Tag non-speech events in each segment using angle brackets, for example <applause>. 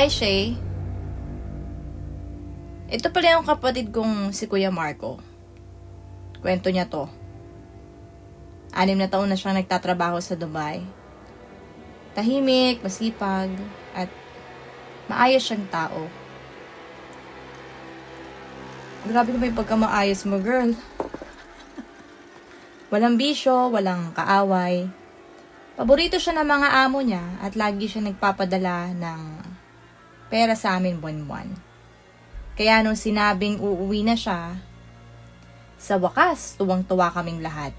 Hi, Shay. Ito pala yung kapatid kong si Kuya Marco. Kwento niya to. Anim na taon na siyang nagtatrabaho sa Dubai. Tahimik, masipag, at maayos siyang tao. Grabe naman yung pagkamaayos mo, girl. <laughs> walang bisyo, walang kaaway. Paborito siya ng mga amo niya at lagi siya nagpapadala ng pera sa amin buwan-buwan. Kaya nung sinabing uuwi na siya, sa wakas, tuwang-tuwa kaming lahat.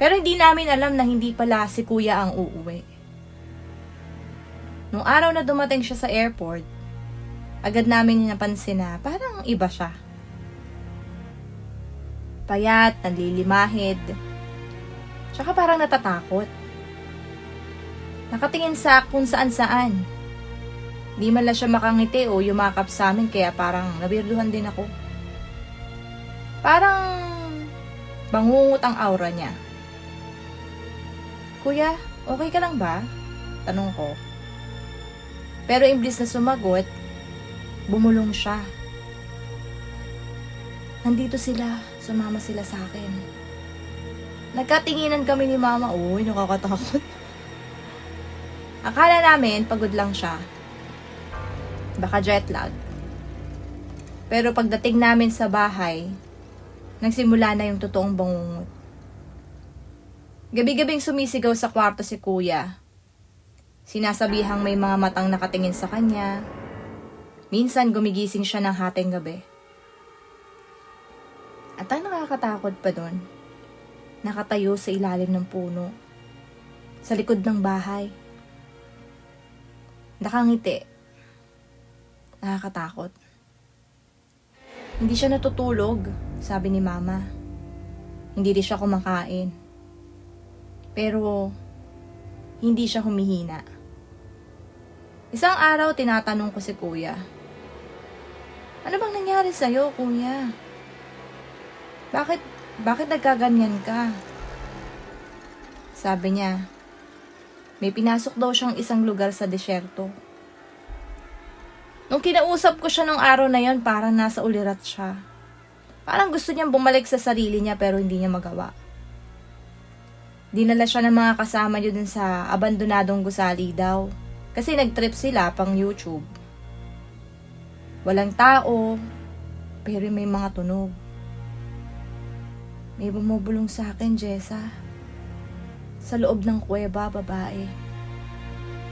Pero hindi namin alam na hindi pala si kuya ang uuwi. Nung araw na dumating siya sa airport, agad namin napansin na parang iba siya. Payat, nanlilimahid, tsaka parang natatakot. Nakatingin sa kung saan-saan. Di man lang siya makangiti o yumakap sa amin kaya parang nabirduhan din ako. Parang bangungot ang aura niya. Kuya, okay ka lang ba? Tanong ko. Pero imblis na sumagot, bumulong siya. Nandito sila, sumama sila sa akin. Nagkatinginan kami ni mama, uy, nakakatakot. <laughs> Akala namin pagod lang siya. Baka jet lag. Pero pagdating namin sa bahay, nagsimula na yung totoong bangungot. Gabi-gabing sumisigaw sa kwarto si kuya. Sinasabihang may mga matang nakatingin sa kanya. Minsan gumigising siya ng hating gabi. At ang nakakatakot pa doon, nakatayo sa ilalim ng puno, sa likod ng bahay. Nakangiti. Nakakatakot. Hindi siya natutulog, sabi ni mama. Hindi rin siya kumakain. Pero, hindi siya humihina. Isang araw, tinatanong ko si kuya. Ano bang nangyari sa'yo, kuya? Bakit, bakit nagkaganyan ka? Sabi niya, may pinasok daw siyang isang lugar sa desyerto. Nung kinausap ko siya nung araw na yon, parang nasa ulirat siya. Parang gusto niyang bumalik sa sarili niya pero hindi niya magawa. Dinala siya ng mga kasama niyo dun sa abandonadong gusali daw. Kasi nag-trip sila pang YouTube. Walang tao, pero may mga tunog. May bumubulong sa akin, Jessa. Sa loob ng kuweba, babae.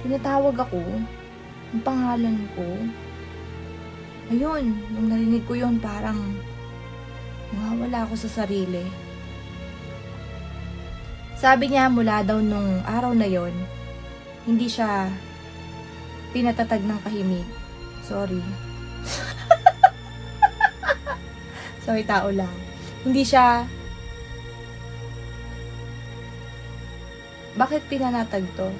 Tinatawag ako. Ang pangalan ko. Ayun, nung narinig ko yon parang nawawala ako sa sarili. Sabi niya mula daw nung araw na yon, hindi siya pinatatag ng kahimik. Sorry. <laughs> Sorry, tao lang. Hindi siya Bakit pinanatag to?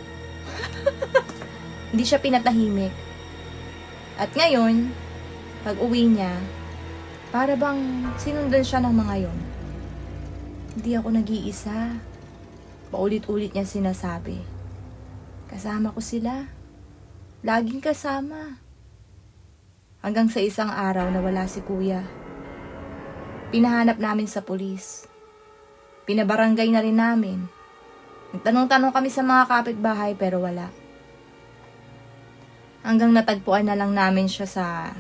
<laughs> Hindi siya pinatahimik. At ngayon, pag uwi niya, para bang sinundan siya ng mga yon. Hindi ako nag-iisa. Paulit-ulit niya sinasabi. Kasama ko sila. Laging kasama. Hanggang sa isang araw na wala si kuya. Pinahanap namin sa pulis. Pinabarangay na rin namin. Nagtanong-tanong kami sa mga kapitbahay pero wala. Hanggang natagpuan na lang namin siya sa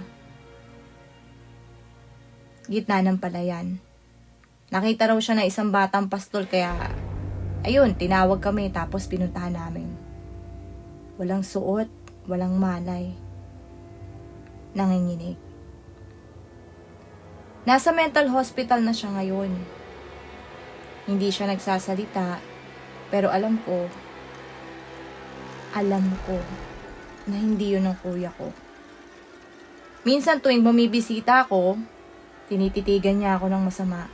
gitna ng palayan. Nakita raw siya na isang batang pastol kaya ayun, tinawag kami tapos pinuntahan namin. Walang suot, walang malay. Nanginginig. Nasa mental hospital na siya ngayon. Hindi siya nagsasalita, pero alam ko, alam ko na hindi yun ang kuya ko. Minsan tuwing bumibisita ako, tinititigan niya ako ng masama.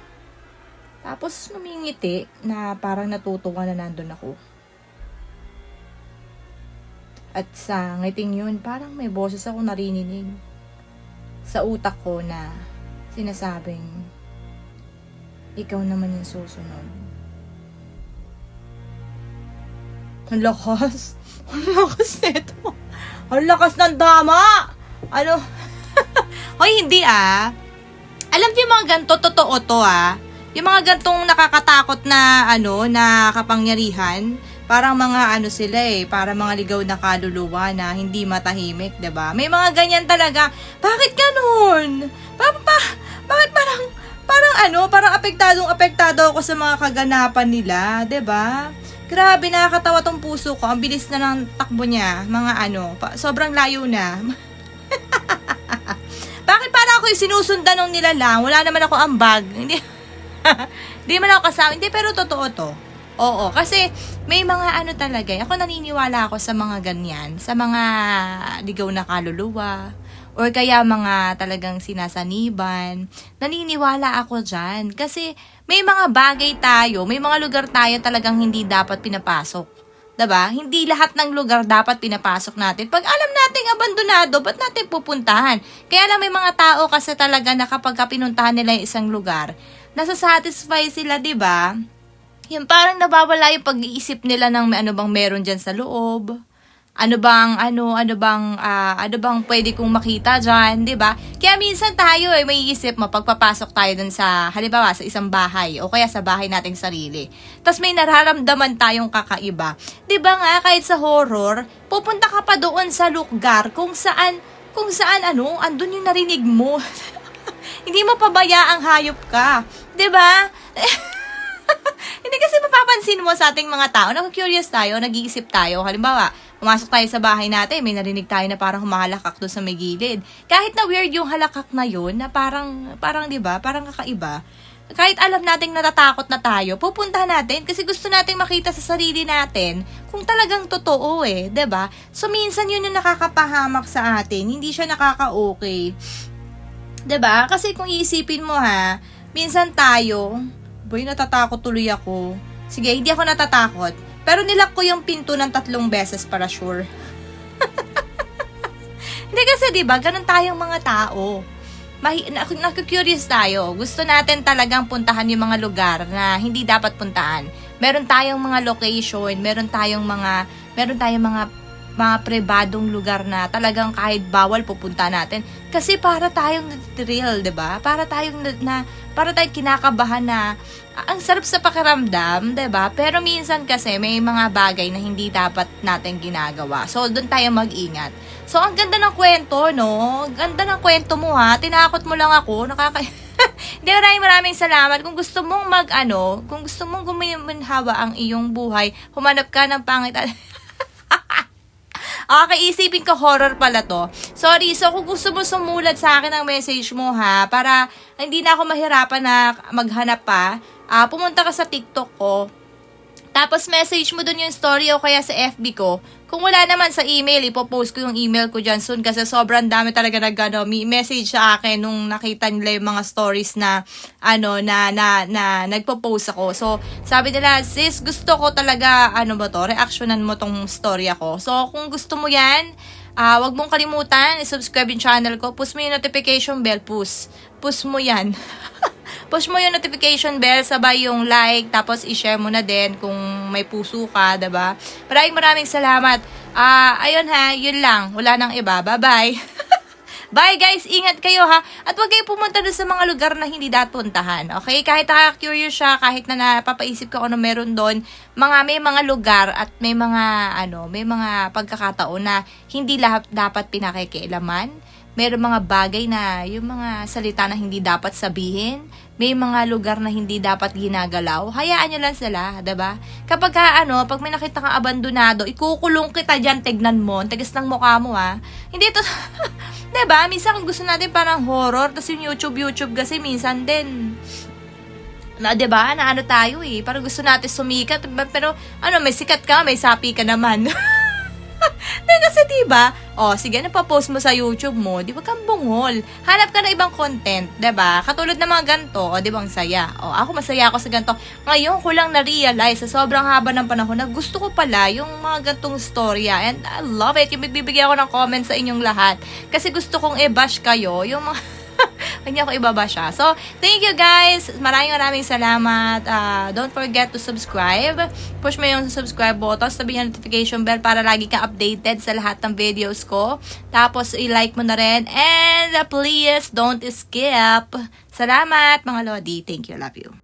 Tapos numingiti na parang natutuwa na nandun ako. At sa ngiting yun, parang may boses ako narinig sa utak ko na sinasabing, ikaw naman yung susunod. Ang lakas. <laughs> Ang lakas nito. Ang lakas ng dama! Ano? <laughs> Hoy, hindi ah. Alam niyo mga ganto, totoo to ah. Yung mga gantong nakakatakot na ano, na kapangyarihan, parang mga ano sila eh, parang mga ligaw na kaluluwa na hindi matahimik, 'di ba? May mga ganyan talaga. Bakit ganun? Pa, pa, bakit parang parang ano, parang apektadong apektado ako sa mga kaganapan nila, 'di ba? Grabe, nakakatawa tong puso ko. Ang bilis na ng takbo niya. Mga ano, pa, sobrang layo na. <laughs> Ako yung sinusundan ng nila lang? Wala naman ako ambag. Hindi, <laughs> Hindi man ako kasama. Hindi, pero totoo to. Oo, kasi may mga ano talaga. eh. Ako naniniwala ako sa mga ganyan. Sa mga ligaw na kaluluwa. Or kaya mga talagang sinasaniban. Naniniwala ako dyan. Kasi may mga bagay tayo, may mga lugar tayo talagang hindi dapat pinapasok. 'Di ba? Hindi lahat ng lugar dapat pinapasok natin. Pag alam nating abandonado, ba't natin pupuntahan? Kaya lang may mga tao kasi talaga na kapag ka pinuntahan nila yung isang lugar, nasa-satisfy sila, 'di ba? Yung parang nawawala yung pag-iisip nila ng may ano bang meron diyan sa loob. Ano bang ano ano bang ah, ano bang pwede kong makita diyan, 'di ba? Kaya minsan tayo eh may isip mo pagpapasok tayo dun sa halimbawa sa isang bahay o kaya sa bahay nating sarili. Tapos may nararamdaman tayong kakaiba. 'Di ba nga kahit sa horror, pupunta ka pa doon sa lugar kung saan kung saan ano, andun yung narinig mo. <laughs> Hindi mo pabayaang hayop ka. 'Di ba? <laughs> Hindi kasi mapapansin mo sa ating mga tao, naku-curious tayo, nag-iisip tayo. Halimbawa, pumasok tayo sa bahay natin, may narinig tayo na parang humahalakak doon sa may gilid. Kahit na weird yung halakak na yun, na parang, parang 'di ba parang kakaiba. Kahit alam nating natatakot na tayo, pupunta natin kasi gusto nating makita sa sarili natin kung talagang totoo eh, ba? So minsan yun yung nakakapahamak sa atin, hindi siya nakaka-okay. ba? Kasi kung iisipin mo ha, minsan tayo, boy natatakot tuloy ako. Sige, hindi ako natatakot. Pero nilak ko yung pinto ng tatlong beses para sure. <laughs> hindi kasi 'di ba, ganun tayong mga tao. Mahi, na, naku-curious tayo. Gusto natin talagang puntahan yung mga lugar na hindi dapat puntahan. Meron tayong mga location, meron tayong mga meron tayong mga mga pribadong lugar na talagang kahit bawal pupunta natin. Kasi para tayong thrill, 'di ba? Para tayong na, na para tayong kinakabahan na ah, ang sarap sa pakiramdam, 'di ba? Pero minsan kasi may mga bagay na hindi dapat natin ginagawa. So doon tayo mag-ingat. So ang ganda ng kwento, no? Ganda ng kwento mo ha. Tinakot mo lang ako. Nakaka <laughs> Hindi, maraming maraming salamat. Kung gusto mong mag, ano, kung gusto mong guminhawa ang iyong buhay, humanap ka ng pangit. <laughs> Okay, isipin ko horror pala to. Sorry, so kung gusto mo sumulat sa akin ng message mo ha, para hindi na ako mahirapan na maghanap pa, ah, pumunta ka sa TikTok ko. Tapos message mo dun yung story o kaya sa FB ko. Kung wala naman sa email, ipopost ko yung email ko dyan soon kasi sobrang dami talaga nag ano, message sa akin nung nakita nila yung mga stories na ano na na na nagpo-post ako. So, sabi nila, sis, gusto ko talaga ano ba to, reactionan mo tong story ako. So, kung gusto mo 'yan, ah wag mong kalimutan, i-subscribe yung channel ko. Push mo yung notification bell, push. Push mo 'yan. <laughs> push mo yung notification bell, sabay yung like, tapos i-share mo na din kung may puso ka, ba? Maraming maraming salamat. Ah, ayun ha, yun lang. Wala nang iba. Bye-bye. <laughs> Bye guys, ingat kayo ha. At huwag kayo pumunta doon sa mga lugar na hindi dapat puntahan. Okay? Kahit nakaka-curious siya, kahit na napapaisip ka ano meron doon, mga may mga lugar at may mga ano, may mga pagkakataon na hindi lahat dapat pinakikialaman. Meron mga bagay na yung mga salita na hindi dapat sabihin. May mga lugar na hindi dapat ginagalaw. Hayaan nyo lang sila, 'di ba? Kapag ka, ano, pag may nakita kang abandonado, ikukulong kita diyan, tignan mo, ang tigas ng mukha mo ha. Hindi to <laughs> 'Di ba? Minsan gusto natin parang horror, tapos yung YouTube, YouTube kasi minsan din na 'di ba? Na ano tayo eh, parang gusto natin sumikat, pero ano, may sikat ka, may sapi ka naman. <laughs> <laughs> Dahil kasi 'di ba? Oh, sige, napapost mo sa YouTube mo, 'di ba kang bungol? Hanap ka na ibang content, 'di ba? Katulad ng mga ganto, oh, 'di ba ang saya? Oh, ako masaya ako sa ganto. Ngayon ko lang na-realize sa sobrang haba ng panahon na gusto ko pala yung mga gantong storya and I love it. Yung bibigyan ako ng comments sa inyong lahat kasi gusto kong i-bash kayo yung mga <laughs> Niyo ako ibaba siya. So, thank you guys. Maraming maraming salamat. Ah, don't forget to subscribe. Push mo yung subscribe button. Sabi yung notification bell para lagi kang updated sa lahat ng videos ko. Tapos, i-like mo na rin. And uh, please, don't skip. Salamat mga Lodi. Thank you. Love you.